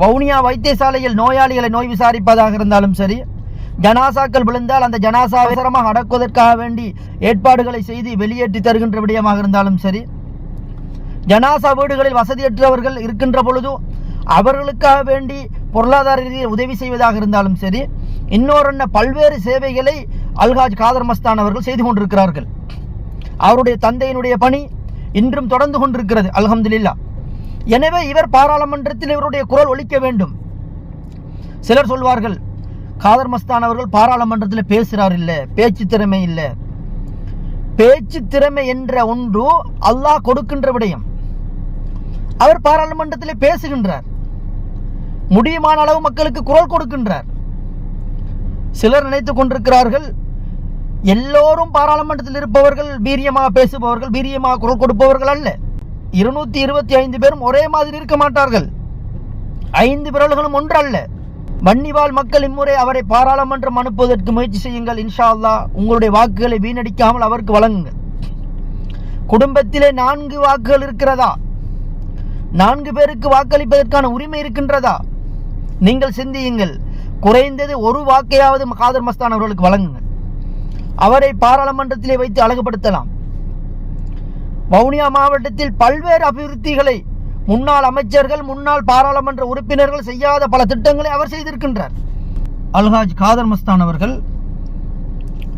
வவுனியா வைத்தியசாலையில் நோயாளிகளை நோய் விசாரிப்பதாக இருந்தாலும் சரி ஜனாசாக்கள் விழுந்தால் அந்த ஜனாசா அவசரமாக அடக்குவதற்காக வேண்டி ஏற்பாடுகளை செய்து வெளியேற்றி தருகின்ற விடயமாக இருந்தாலும் சரி ஜனாசா வீடுகளில் வசதியற்றவர்கள் இருக்கின்ற பொழுதும் அவர்களுக்காக வேண்டி பொருளாதார ரீதியில் உதவி செய்வதாக இருந்தாலும் சரி இன்னொரு பல்வேறு சேவைகளை அல்ஹாஜ் காதர் மஸ்தான் அவர்கள் செய்து கொண்டிருக்கிறார்கள். அவருடைய தந்தையினுடைய பணி இன்றும் தொடர்ந்து கொண்டிருக்கிறது அல்ஹம்துலில்லா. எனவே இவர் பாராளுமன்றத்தில் இவருடைய குரல் ஒழிக்க வேண்டும். சிலர் சொல்வார்கள் காதர் மஸ்தான் அவர்கள் பாராளுமன்றத்தில் பேசுகிறார் இல்லை பேச்சு திறமை இல்லை. பேச்சு திறமை என்ற ஒன்று அல்லாஹ் கொடுக்கின்ற விடயம். அவர் பாராளுமன்றத்தில் பேசுகின்றார். முடியுமான அளவு மக்களுக்கு குரல் கொடுக்கின்றார். சிலர் நினைத்துக் கொண்டிருக்கிறார்கள் எல்லோரும் பாராளுமன்றத்தில் இருப்பவர்கள் வீரியமாக பேசுபவர்கள் வீரியமாக குரல் கொடுப்பவர்கள் அல்ல. இருநூத்தி இருபத்தி ஐந்து பேரும் ஒரே மாதிரி இருக்க மாட்டார்கள். ஐந்து விரல்களும் ஒன்றல்ல. வன்னிவாழ் மக்கள் இம்முறை அவரை பாராளுமன்றம் அனுப்புவதற்கு முயற்சி செய்யுங்கள் இன்ஷா அல்லா உங்களுடைய வாக்குகளை வீணடிக்காமல் அவருக்கு வழங்குங்கள். குடும்பத்திலே நான்கு வாக்குகள் இருக்கிறதா? நான்கு பேருக்கு வாக்களிப்பதற்கான உரிமை இருக்கின்றதா? நீங்கள் சிந்தியுங்கள். குறைந்தது ஒரு வாக்கையாவது காதர் மஸ்தான் அவர்களுக்கு வழங்குங்கள். அவரை பாராளுமன்றத்திலே வைத்து அழகுபடுத்தலாம். வவுனியா மாவட்டத்தில் பல்வேறு அபிவிருத்திகளை முன்னாள் அமைச்சர்கள் முன்னாள் பாராளுமன்ற உறுப்பினர்கள் செய்யாத பல திட்டங்களை அவர் செய்திருக்கின்றார். அல்ஹாஜ் காதர் மஸ்தான் அவர்கள்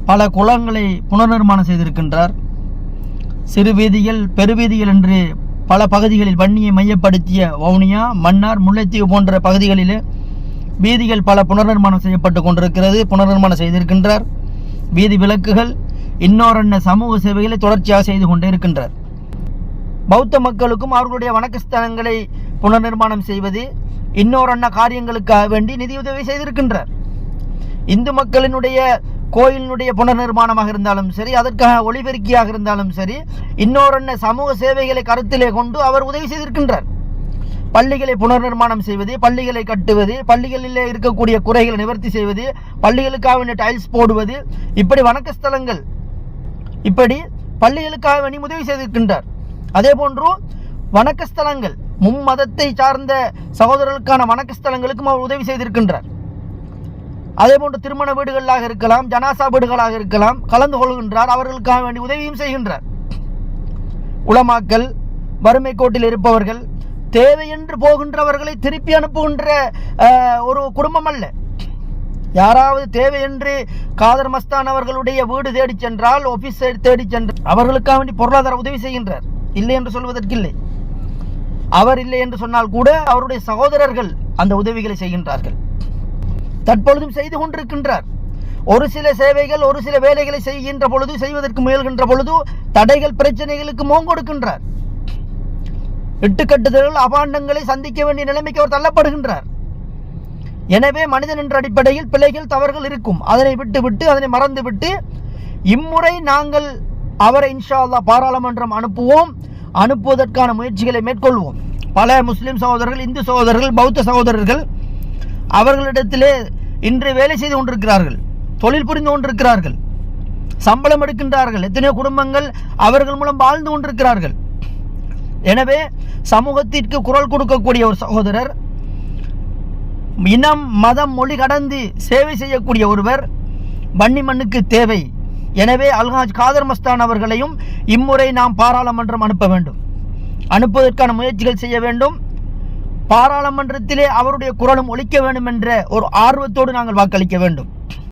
பல குளங்களை புனர்நிர்மாணம் செய்திருக்கின்றார். சிறு வீதிகள் பெருவீதிகள் என்று பல பகுதிகளில் வன்னியை மையப்படுத்திய வவுனியா மன்னார் முல்லைத்தீவு போன்ற பகுதிகளிலே வீதிகள் பல புனர்நிர்மாணம் செய்யப்பட்டு கொண்டிருக்கிறது புனர்நிர்மாணம் செய்திருக்கின்றார். வீதி விளக்குகள் இன்னொரு சமூக சேவைகளை தொடர்ச்சியாக செய்து கொண்டே இருக்கின்றார். பௌத்த மக்களுக்கும் அவர்களுடைய வணக்கஸ்தலங்களை புனர்நிர்மாணம் செய்வது இன்னொரு காரியங்களுக்காக வேண்டி நிதியுதவி செய்திருக்கின்றார். இந்து மக்களினுடைய கோயிலினுடைய புனர்நிர்மாணமாக இருந்தாலும் சரி அதற்காக ஒளிபெருக்கியாக இருந்தாலும் சரி இன்னொரு சமூக சேவைகளை கருத்திலே கொண்டு அவர் உதவி செய்திருக்கின்றார். பள்ளிகளை புனர்நிர்மாணம் செய்வது பள்ளிகளை கட்டுவது பள்ளிகளிலே இருக்கக்கூடிய குறைகளை நிவர்த்தி செய்வது பள்ளிகளுக்காக வேண்டிய டைல்ஸ் போடுவது இப்படி வணக்கஸ்தலங்கள் இப்படி பள்ளிகளுக்காக வேண்டி உதவி செய்திருக்கின்றார். அதே போன்று வணக்கஸ்தலங்கள் மும்மதத்தை சார்ந்த சகோதரர்களுக்கான வணக்கஸ்தலங்களுக்கும் அவர் உதவி செய்திருக்கின்றார். அதே போன்று திருமண வீடுகளாக இருக்கலாம் ஜனாசா வீடுகளாக இருக்கலாம் கலந்து கொள்கின்றார் அவர்களுக்காக வேண்டி உதவியும் செய்கின்றார். உலமாக்கல் வறுமை கோட்டில் இருப்பவர்கள் தேவையென்று போகின்றவர்களை திருப்பி அனுப்புகின்ற ஒரு குடும்பம் அல்ல. யாராவது தேவையென்று காதர் மஸ்தான் அவர்களுடைய வீடு தேடி சென்றால் ஆஃபீஸ் தேடி சென்று அவர்களுக்காக வேண்டி பொருளாதார உதவி செய்கின்றார். இல்லை என்று சொல்வதற்கு இல்லை. அவர் இல்லை என்று சொன்னால் கூட அவருடைய சகோதரர்கள் அந்த உதவிகளை செய்கின்றார்கள். தற்பொழுதும் செய்து கொண்டிருக்கின்றார். ஒரு சில சேவைகள் ஒரு சில வேலைகளை செய்கின்ற பொழுது செய்வதற்கு முயல்கின்ற பொழுது தடைகள் பிரச்சனைகளுக்கு மோங்கொடுக்கின்றார் இட்டுக்கட்டுதல்கள் அபாண்டங்களை சந்திக்க வேண்டிய நிலைமைக்கு அவர் தள்ளப்படுகின்றார். எனவே மனிதன் என்ற அடிப்படையில் பிழைகள் தவறுகள் இருக்கும். அதனை விட்டு விட்டு அதனை மறந்து விட்டு இம்முறை நாங்கள் அவரை இன்ஷா அல்லா பாராளுமன்றம் அனுப்புவோம். அனுப்புவதற்கான முயற்சிகளை மேற்கொள்வோம். பல முஸ்லீம் சகோதரர்கள் இந்து சகோதரர்கள் பௌத்த சகோதரர்கள் அவர்களிடத்திலே இன்று வேலை செய்து கொண்டிருக்கிறார்கள். தொழில் புரிந்து கொண்டிருக்கிறார்கள். சம்பளம் எடுக்கின்றார்கள். எத்தனையோ குடும்பங்கள் அவர்கள் மூலம் வாழ்ந்து கொண்டிருக்கிறார்கள். எனவே சமூகத்திற்கு குரல் கொடுக்கக்கூடிய ஒரு சகோதரர் இனம் மதம் மொழி கடந்து சேவை செய்யக்கூடிய ஒருவர் வன்னி மண்ணுக்கு தேவை. எனவே அல்ஹாஜ் காதர் மஸ்தான் அவர்களையும் இம்முறை நாம் பாராளுமன்றம் அனுப்ப வேண்டும். அனுப்புவதற்கான முயற்சிகள் செய்ய வேண்டும். பாராளுமன்றத்திலே அவருடைய குரலும் ஒழிக்க வேண்டும் என்ற ஒரு ஆர்வத்தோடு நாங்கள் வாக்களிக்க வேண்டும்.